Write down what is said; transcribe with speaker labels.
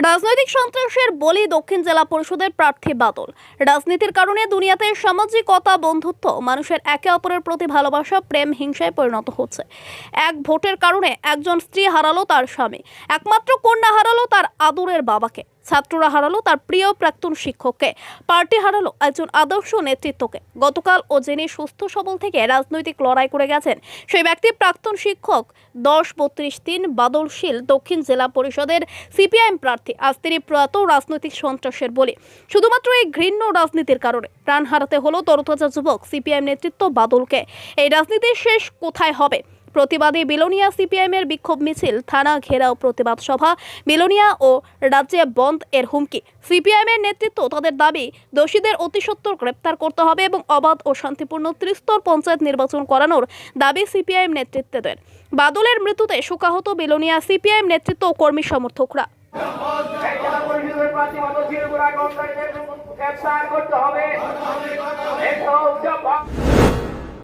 Speaker 1: রাজনৈতিক সন্ত্রাসের বলি দক্ষিণ জেলা পরিষদের প্রার্থী বাদল। রাজনীতির কারণে দুনিয়াতে সামাজিকতা বন্ধুত্ব, মানুষের একে অপরের প্রতি ভালোবাসা, প্রেম, হিংসায় পরিণত হচ্ছে। এক ভোটের কারণে একজন স্ত্রী হারালো তার স্বামী, একমাত্র কন্যা হারালো তার আদরের বাবাকে, ছাত্ররা হারালো তার প্রিয় প্রাক্তন শিক্ষককে, পার্টি হারালো একজন আদর্শ নেতৃত্বকে। গতকাল ও যিনি সুস্থ সবল থেকে রাজনৈতিক লড়াই করে গেছেন, সেই ব্যক্তি প্রাক্তন শিক্ষক। দশ বত্রিশ তিন বাদলশীল দক্ষিণ জেলা পরিষদের সিপিআইএম প্রার্থী। আজ তিনি প্রয়াত রাজনৈতিক সন্ত্রাসের বলে। শুধুমাত্র এই ঘৃণ্য রাজনীতির কারণে প্রাণ হারাতে হলো তরতাজা যুবক সিপিআইএম নেতৃত্ব বাদলকে। এই রাজনীতির শেষ কোথায় হবে? প্রতিবাদে বিলোনিয়া সিপিআইএমের বিক্ষোভ মিছিল, থানা ঘেরাও প্রতিবাদ সভা, বিলোনিয়া ও রাজ্যে বন্ধ এর হুমকি। সিপিআইএমের নেতৃত্ব তাদের দাবি, দোষীদের অতি সত্বর গ্রেপ্তার করতে হবে এবং অবাধ ও শান্তিপূর্ণ ত্রিস্তর পঞ্চায়েত নির্বাচন করানোর দাবি সিপিআইএম নেতৃত্বের বাদলের মৃত্যুতে শোকাহত বিলোনিয়া সিপিআইএম নেতৃত্ব ও কর্মী সমর্থকরা।
Speaker 2: প্রাচী মানুষের গোড়া গণতন্ত্রের করতে হবে।